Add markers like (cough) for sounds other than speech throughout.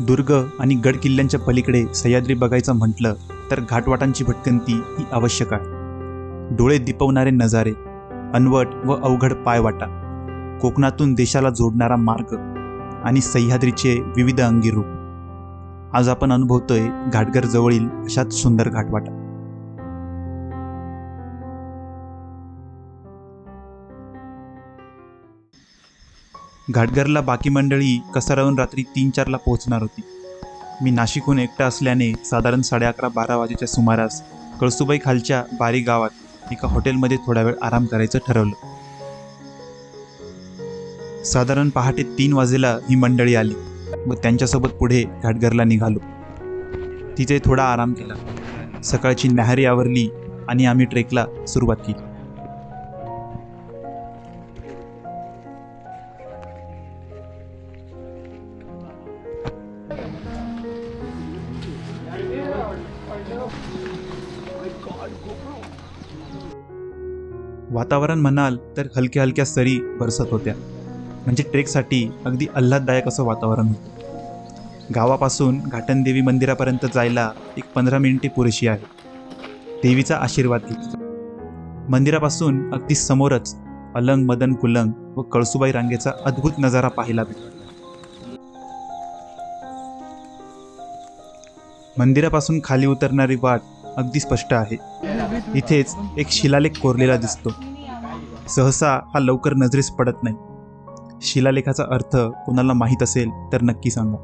दुर्ग आणि गड किल्ल्यांच्या पलीकडे सह्याद्री बघायचं म्हटलं तर घाटवाटांची भटकंती ही आवश्यक आहे. डोळे दिपवणारे नजारे अनवट व अवघड पायवाटा कोकणातून देशाला जोडणारा मार्ग आणि सह्याद्रीचे विविध अंगी रूप आज आपण अनुभवतोय घाटघर जवळील अशाच सुंदर घाटवाटा. घाटघरला बाकी मंडळी कसारावून रात्री तीन चारला पोहोचणार होती. मी नाशिकहून एकटा असल्याने साधारण साडे अकरा बारा वाजेच्या सुमारास कळसुबाई खालच्या बारी गावात एका हॉटेलमध्ये थोडा वेळ आराम करायचं ठरवलं. साधारण पहाटे तीन वाजेला ही मंडळी आली व त्यांच्यासोबत पुढे घाटघरला निघालो. तिथे थोडा आराम केला. सकाळची न्याहारी आवरली आणि आम्ही ट्रेकला सुरुवात केली. वातावरण म्हणाल तर हलक्या हलक्या सरी बरसत होत्या. म्हणजे ट्रेकसाठी अगदी आल्हाददायक असं वातावरण होतं. गावापासून घाटनदेवी मंदिरापर्यंत जायला एक पंधरा मिनिटे पुरेशी आहे. देवीचा आशीर्वाद घेतला मंदिरापासून अगदी समोरच अलंग मदन कुलंग व कळसुबाई रांगेचा अद्भुत नजारा पाहायला भेटला मंदिरापासून खाली उतरणारी वाट अगदी स्पष्ट आहे. इथेच एक शिलालेख कोरलेला दिसतो. सहसा हा लवकर नजरेस पडत नाही. शिलालेखाचा अर्थ कोणाला माहीत असेल तर नक्की सांगा.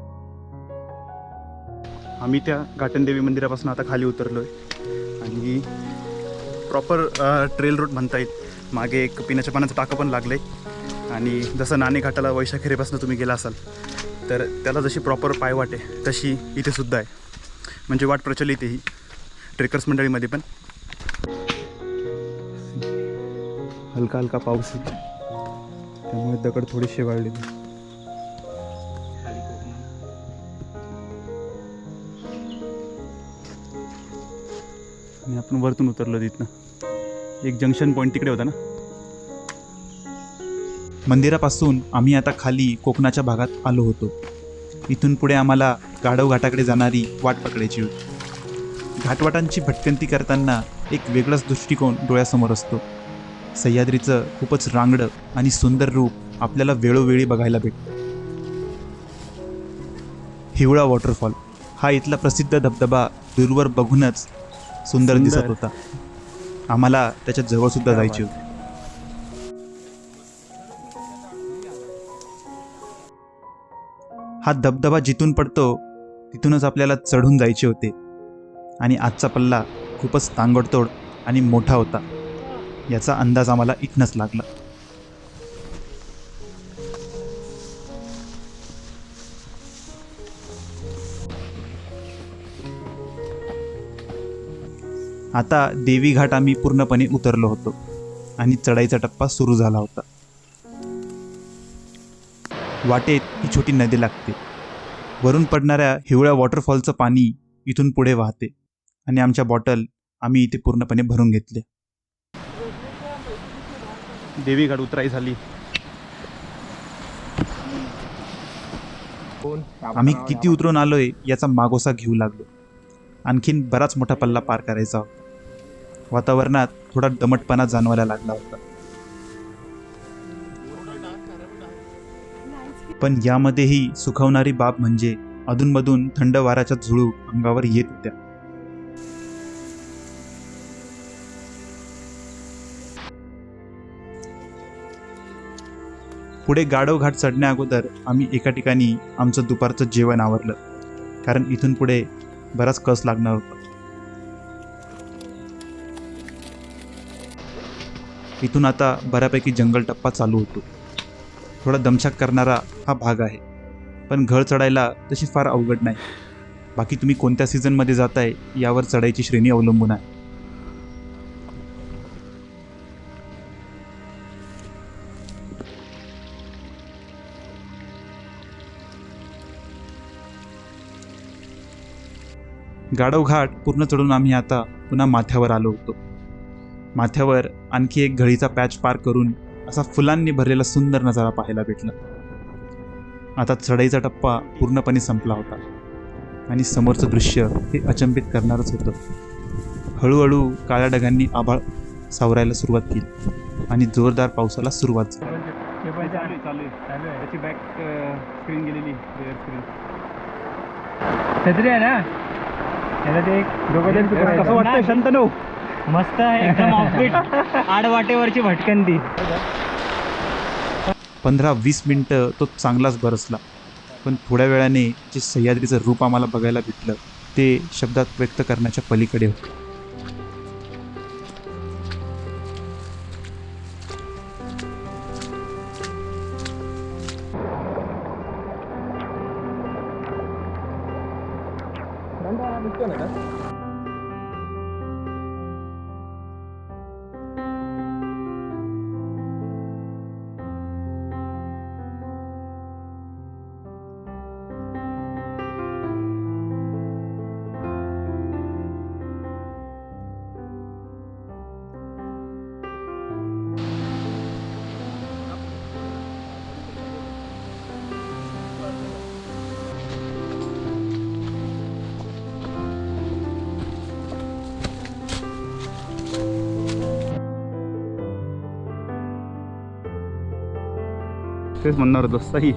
आम्ही त्या घाटनदेवी मंदिरापासून आता खाली उतरलो आहे आणि प्रॉपर ट्रेल रूट म्हणता येईल मागे एक पिण्याच्या पाण्याचं टाकं पण लागलं आहे आणि जसं नाणे घाटाला वैशाखेरीपासून तुम्ही गेला असाल तर त्याला जशी प्रॉपर पायवाट आहे तशी इथे सुद्धा आहे. म्हणजे वाट प्रचलित आहे ही. ट्रेकर्स मंडळीमध्ये पण. हलका हलका पाऊस होता. त्यामुळे दगड थोडीशी वाढली आणि आपण वरतून उतरलो तिथनं. एक जंक्शन पॉईंट तिकडे होता ना? मंदिरापासून आम्ही आता खाली कोकणाच्या भागात आलो होतो. इथून पुढे आम्हाला गाढव घाटाकडे जाणारी वाट पकडायची होती. घाटवाटांची भटकंती करताना एक वेगळाच दृष्टिकोन डोळ्यासमोर असतो. सह्याद्रीचं खूपच रांगडं आणि सुंदर रूप आपल्याला वेळोवेळी बघायला भेटतं. हिवळा वॉटरफॉल. हा इथला प्रसिद्ध धबधबा दूरवर बघूनच सुंदर दिसत. होता. आम्हाला त्याच्याजवळ सुद्धा क्या जायची. होती. हा धबधबा जिथून पडतो तिथूनच आपल्याला चढून जायचे होते. आणि आजचा पल्ला खूपच तांगडतोड आणि मोठा होता. याचा अंदाज आम्हाला इथनच लागला. आता देवी घाट आम्ही पूर्णपणे उतरलो होतो आणि चढाईचा टप्पा सुरू झाला होता. वाटेत ही छोटी नदी लागते. वरून पडणाऱ्या हिवळ्या वॉटरफॉलचं पाणी इथून पुढे वाहते. आणि आमच्या बॉटल आम्ही इथे पूर्णपणे भरून घेतले. देवी घाट उतराई झाली. आम्ही किती उतरून आलोय याचा मागोसा घेऊ लागलो. आणखीन बराच मोठा पल्ला पार करायचा होता. वातावरणात थोडा दमटपणा जाणवायला लागला होता. पण यामध्येही सुखवणारी बाब म्हणजे अधूनमधून थंड वाऱ्याच्या झुळू अंगावर येत होत्या. पुढे गाढव घाट चढण्या अगोदर आम्ही एका ठिकाणी आमचं दुपारचं जेवण आवरलं. कारण इथून पुढे बराच कस लागणार होता. इथून आता बऱ्यापैकी जंगल टप्पा चालू होतो. थोडा दमशाक करणारा हा भाग आहे. पण घळ चढायला तशी फार अवघड नाही. बाकी तुम्ही कोणत्या सीझनमध्ये जाताय यावर चढायची श्रेणी अवलंबून आहे. गाढव घाट पूर्ण चढून आम्ही आता पुन्हा माथ्यावर आलो होतो. माथ्यावर आणखी एक घळीचा पॅच पार करून असा फुलांनी भरलेला सुंदर नजारा पाहायला भेटला. आता चढाईचा टप्पा पूर्णपणे संपला होता आणि समोरचं दृश्य हे अचंबित करणारच होतं. हळूहळू काळ्या ढगांनी आभाळ सावरायला सुरुवात केली आणि जोरदार पावसाला सुरुवात झाली. त्याची बॅक स्क्रीन गेलेली आहे ना? त्याला ते दोघं कसं वाटतंय शंतनू? मस्त आहे एकदम ऑफबीट (laughs) आडवाटेवरची भटकंती. पंधरा वीस मिनटं तो चांगलाच बरसला. पण थोड्या वेळाने जे सह्याद्रीचं रूप आम्हाला बघायला भेटलं ते शब्दात व्यक्त करण्याच्या पलीकडे होतं. We've done it, huh? तेच म्हणणार होतो सही.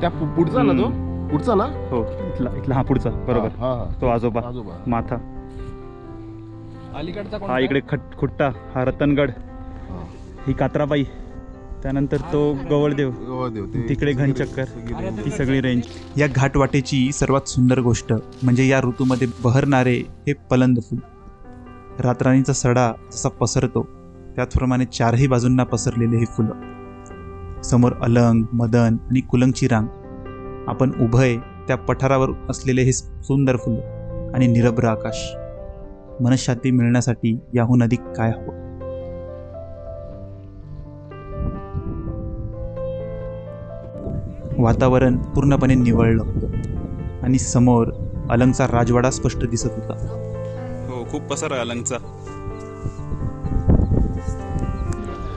त्या पु- पुढचा ना तो. पुढचा ना? हो इथला इथला हा पुढचा बरोबर. हा हा. तो आजोबा आजोबा. माथा. अलीकडचा हा इकडे खट खुट्टा हा रतनगड. ही. कात्राबाई. त्यानंतर तो गवळदेव. देव, ते- तिकडे घनचक्कर. ती सगळी रेंज या घाटवाटेची सर्वात सुंदर गोष्ट म्हणजे या ऋतूमध्ये बहरणारे हे पलंद फूल. रातराणीचा सडा जसा पसरतो त्याचप्रमाणे चारही बाजूंना पसरलेले हे फुलं. समोर अलंग मदन आणि कुलंगची रांग. आपण उभय त्या पठारावर असलेले हे सुंदर फुलं आणि निरभ्र आकाश. मनशांती मिळण्यासाठी याहून अधिक काय हवं? वातावरण पूर्णपणे निवळलं होतं आणि समोर अलंगचा राजवाडा स्पष्ट दिसत होता. हो खूप पसर आहे अलंगचा.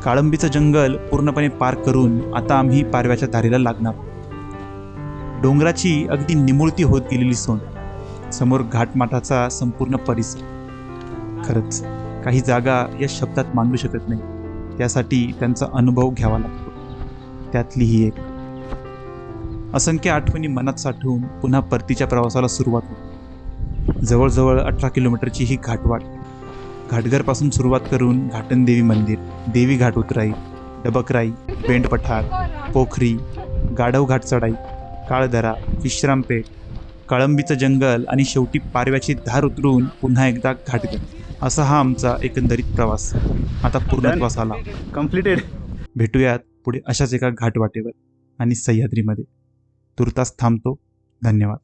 काळंबीचं जंगल पूर्णपणे पार करून आता आम्ही पारव्याच्या दारीला लागणार. डोंगराची अगदी निमुळती होत गेलेली सोन समोर घाटमाठाचा संपूर्ण परिसर. खरंच काही जागा या शब्दात मांडू शकत नाही. त्यासाठी त्यांचा अनुभव घ्यावा लागतो. त्यातली ही एक. असंख्य आठवणी मनात साठवून पुन्हा परतीच्या प्रवासाला सुरुवात होती. जवळजवळ अठरा किलोमीटरची ही घाटवाट घाटघरपासून सुरुवात करून घाटन देवी मंदिर देवी घाट उतराई डबकराई पेंड पठार पोखरी गाढव घाट चढाई काळदरा विश्रामपेठ काळंबीचं जंगल आणि शेवटी पारव्याची धार उतरून पुन्हा एकदा घाटघर. असा हा आमचा एकंदरीत प्रवास. आता पूर्णत्वास आला. कम्प्लिटेड भेटूयात पुढे अशाच एका घाटवाटेवर आणि सह्याद्रीमध्ये. तुर्तास थांबतो. धन्यवाद.